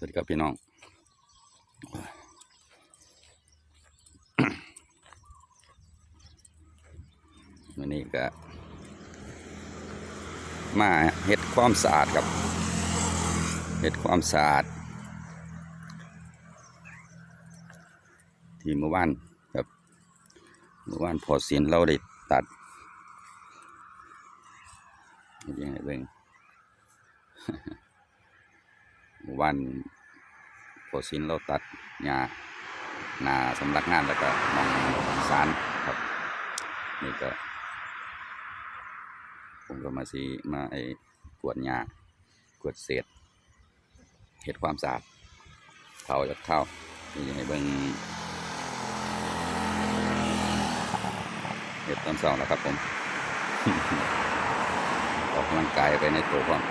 สวัสดีครับพี่น้อง วันนี้ก็มาเฮ็ดความสะอาดครับเฮ็ดความสะอาด ที่เมื่อวานครับเมื่อวานพอเสียนเราได้ตัดยังไงเบ่ง มื่อวันพสินเราตัดหญ้านาสำนักงานแล้วก็มองสารครับ นี่ก็ ผมก็มาสีมาไอ้กวดหญ้ากวดเศษเห็ดความสะอาดเผาจากข้าวนี่ให้เบิ่งเห็ดตอนเช้าแล้วครับผมออกกำลังกายไปในตัวพร้อม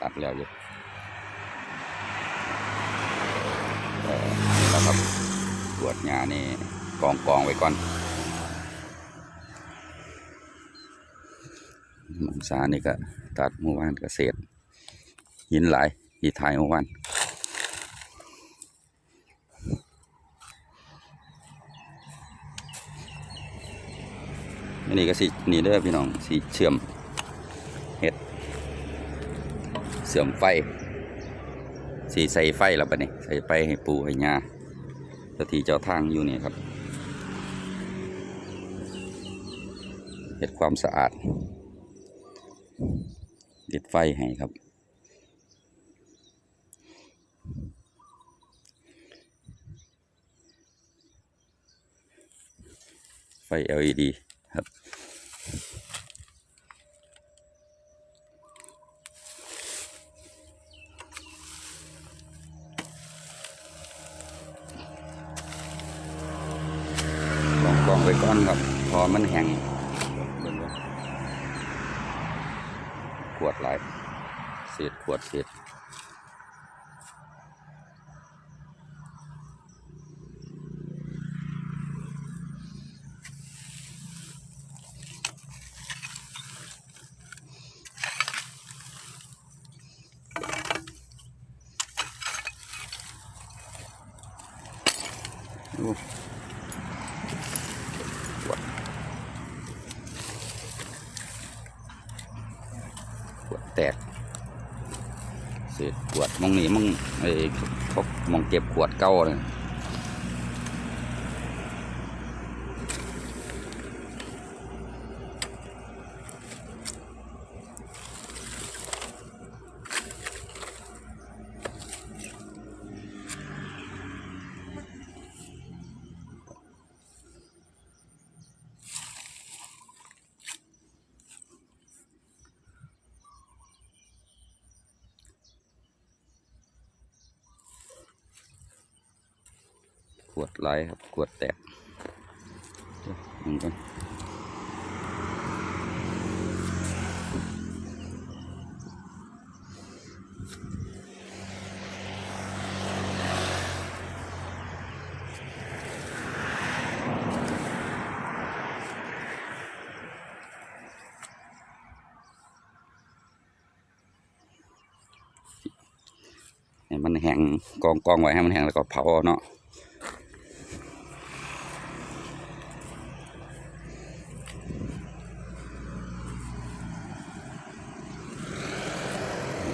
ตัดแล้วอยู่เออนี่แล้วครับตรวจงานนี่กองกองไว้ก่อนหมองสานี่ก็ตัดเมื่อวานเกษตรหินหลายที่ถ่ายเมื่อวานอันนี้ก็สินี่เด้อพี่น้องสีเชื่อม เสื่อมไฟสีใส่ไฟแล้วปะนี่ใส่ไฟให้ปูให้ยาเจ้าที่เจ้าทางอยู่นี่ครับเฮ็ดความสะอาดติดไฟให้ครับ ไฟ LED ครับ ลองลองไปก่อน ครับพอมันแห้งขวดหลายเศษขวดเศษโอ้ขวดขวด แตกเศษขวดมองนี่มองไอ้พวกมองเก็บขวดเก่าเลย วดไหลครับขวดแตกมันกันมันแห้งกองกองไว้ให้มันแห้งแล้วก็เผาเนาะ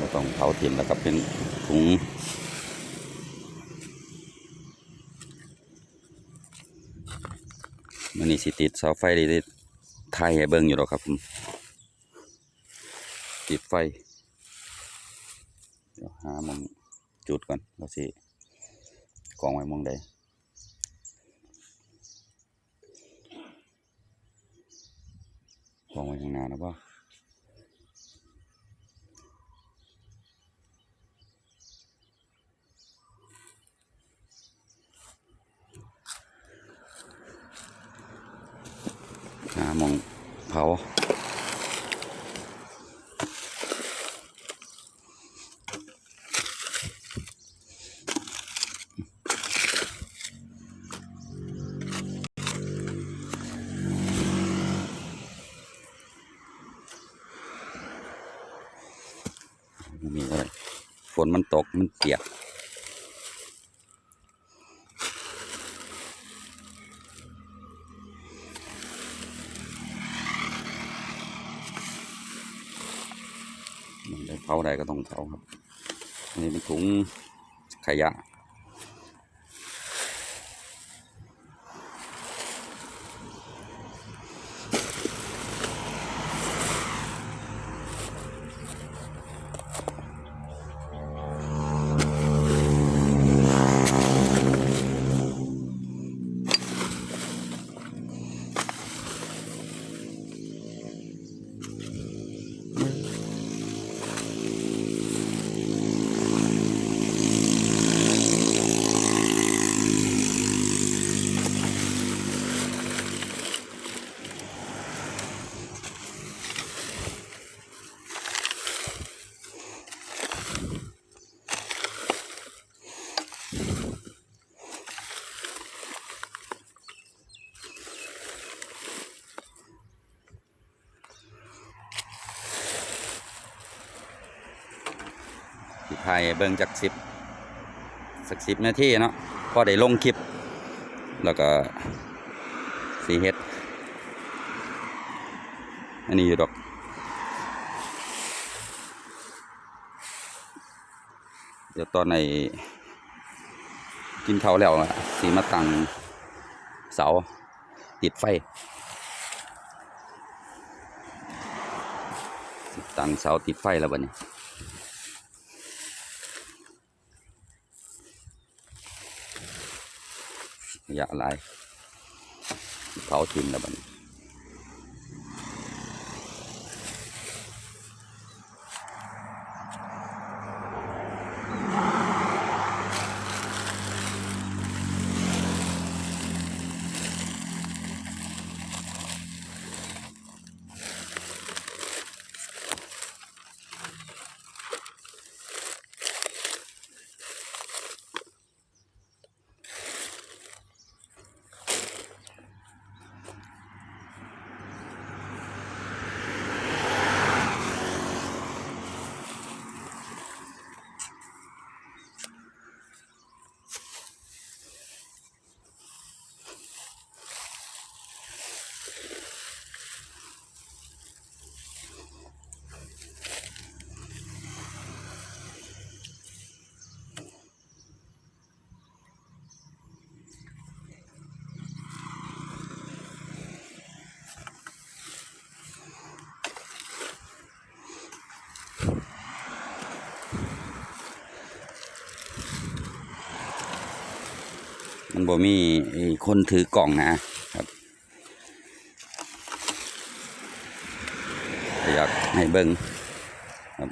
ก็ต้อง เผาถิ่นแล้วก็เป็นถุงมันนี่สิติดเสาไฟได้ได้ไทยให้เบิ่งอยู่หรอกครับผมติดไฟ เดี๋ยวหามองจุดก่อนเราสิกองไว้มองใดกองไว้ข้างหน้านะป่ะ หาหมองเผา มีอะไรฝนมันตกมันเปียกมันได้เผาใดก็ต้องเผาครับอันนี่เป็นถุงขยะ ให้เบิ่งจากสิบสักสิบนาทีเนาะพอได้ลงคลิป แล้วก็สีเฮ็ด อันนี้อยู่ดอกเดี๋ยวตอนในกินเขาแล้วสีมาตั้งเสาติดไฟ ตั้งเสาติดไฟแล้วบัดนี้ ขยะหลายเผาทิ้งแล้วบัดนี้ มันบ่มีคนถือกล่องนะครับอยากให้เบิ่งครับ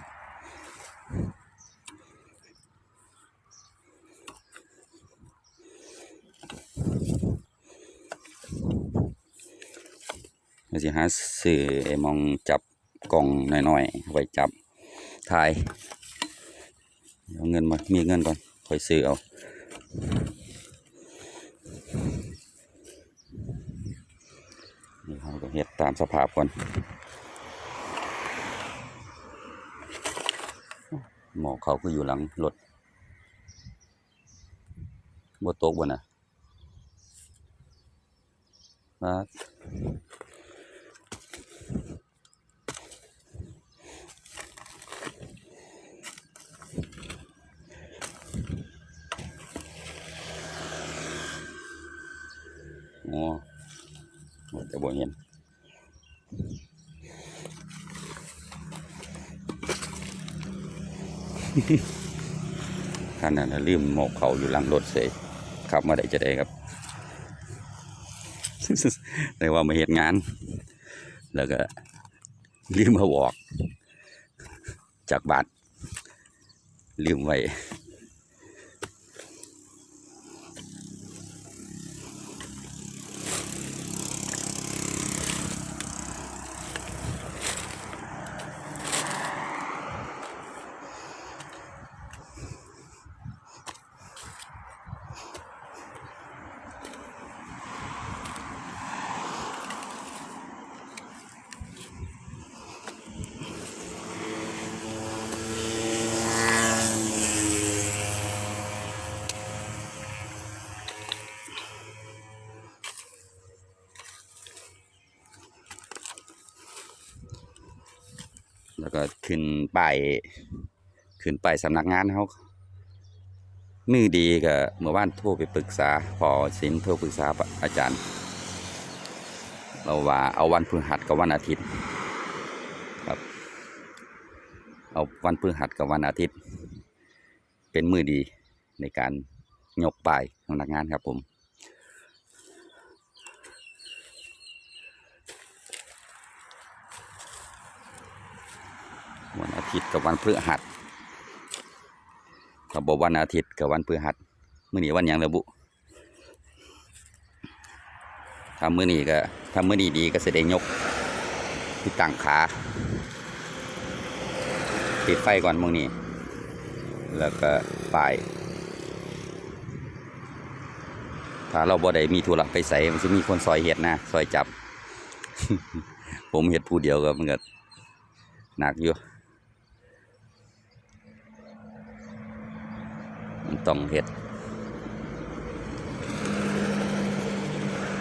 เราจะหาสื่อมองจับกล่องหน่อยๆ ไว้จับถ่าย เอาเงินมา มีเงินก่อน ค่อยซื้อเอา นี่เขาก็เห็ดตามสภาพก่อนหมอเขาก็อยู่หลังรถบนโต๊ะบ่น่ะมาโอ้บ่แต่บ่เห็น ท่านนั้นน่ะลืมหมกเขาอยู่หลังรถเสยขับมาได้จะได้ครับแต่ว่ามาเหตุงาน แล้วก็ลืมมาบอกจากบาทลืมไว้ แล้วก็ขึ้นป้ายขึ้นป้ายสำนักงานเขามือดีก็เมื่อวานโทรไปปรึกษาพอสินโทรปรึกษาอาจารย์ เราว่าเอาวันพฤหัสกับวันอาทิตย์ครับ เอาวันพฤหัสกับวันอาทิตย์ เป็นมือดีในการยกป้ายสำนักงานครับผม วันอา ทิตย์กับวันพฤหัสเขาบอกวันอาทิตย์กับวันพฤหัสมื้อนี้วันหยังระบุถ้ามื้อนี้ก็ถ้ามื้อนี้ดีก็แสดงยกที่ตั้งขา ติดไฟก่อนมื้อนี้ แล้วก็ป้ายถ้าเราบ่ได้มีธุระไปใส่มันจะมีคนซอยเห็ดนะซอยจับ ผมเห็ดผู้เดียวก็มันก็หนักอยู่ มัน ต้องเห็ด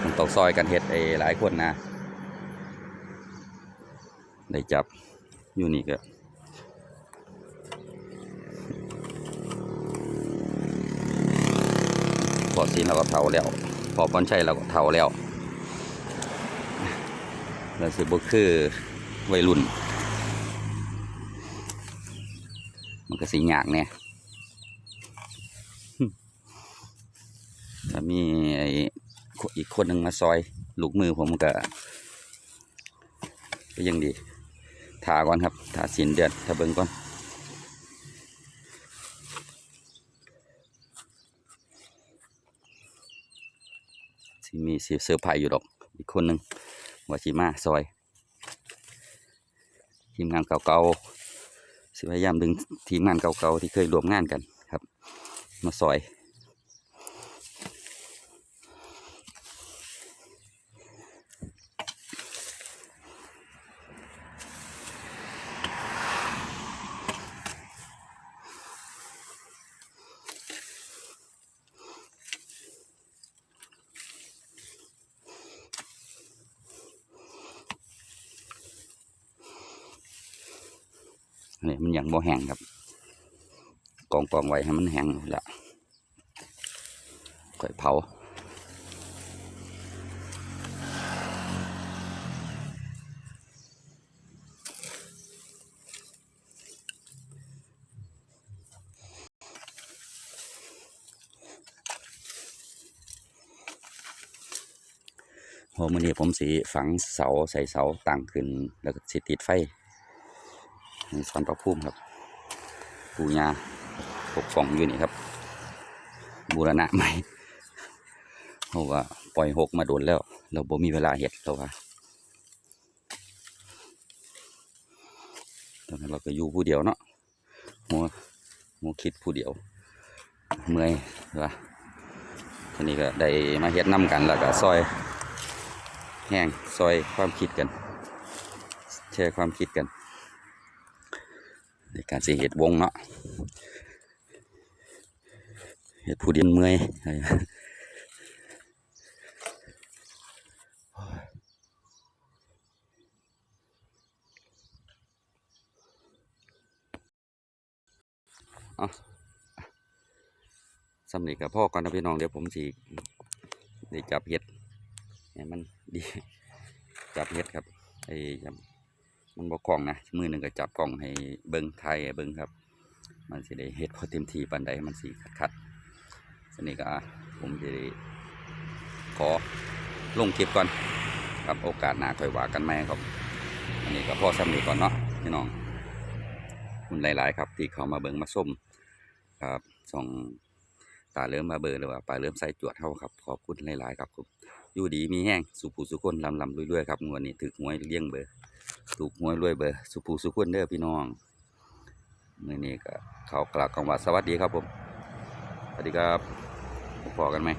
มันต้องซอยกันเห็ดไอ้หลายคนนะ ได้จับอยู่นี่ก็พอซีนเราก็เผาแล้ว พอปอนชัยเราก็เผาแล้วแล้วสิบุคือวัยรุ่น มันก็สีหยากเนี่ย ถ้า มีไออีกคนหนึ่งมาซอยลูกมือผมก็ก็ยังดีทาก่อนครับทาสินเดือนถ้าเบิ่งก่อนสิมีเสิเซอไพรส์อยู่ดอก อีกคนหนึ่งวาชิมาซอยทีมงานเก่าๆสิพยายามดึงทีมงานเก่าๆที่เคยรวมงานกันครับ มาซอย นี่มันยังบ่แห้งครับ กองกองไว้ให้มันแห้งแล้วค่อยเผาโหมื้อนี้ผมสีฝังเสาใส่เสาตั้งขึ้น แล้วก็สิติดไฟ สอนประพุ่มครับ ปูญาปกป้องอยู่นี่ครับ บูรณะใหม่เพราะว่า ปล่อยหกมาโดนแล้ว เราบ่มีเวลาเห็ดเราว่าตอนนั้นเราก็อยู่ผู้เดียวเนาะมัวมัวคิดผู้เดียว เมื่อยว่าทีนี้ก็ได้มาเฮ็ดน้ำกันแล้วก็ซอย แห้งซอยความคิดกัน แชร์ความคิดกัน ในการเสิเห็ดวงเนาะเห็ดผู้เดียวเมื่อยเอาสำเร็จกับพ่อก่อนนะพี่น้องเดี๋ยวผมสิได้จับเห็ดให้มันดี จับเห็ดครับไอ้ยำ มันบอกกล้องนะมือหนึ่งก็จับกล้องให้เบิ้งไทยเบิ้งครับ มันสิได้เฮ็ดพอเต็มที่ปันใดมันสิคัดๆสนี้ก็ผมจะขอลงคลิปก่อนครับโอกาสหน้าค่อยว่ากันไหมครับ อันนี้ก็พอสำนีก่อนเนาะพี่น้องคุณหลาย ๆ ครับ ที่เขามาเบิ้งมาส้มครับส่องตาเริ่มมาเบอร์หรือว่าปลาเริ่มใส่จวดเท่าครับขอบคุณหลาย ๆ ครับผมอยู่ดีมีแห้งสุภูสุคนลำลำรวยๆครับงวดนี้ถึกหวยเลี้ยงเบอร์ ถูกหวยรวยเบอร์สุภูสุขุนเด้อพี่น้องมื่อนี้ก็เขากล่าวคำว่าสวัสดีครับผม สวัสดีครับพอกันไหม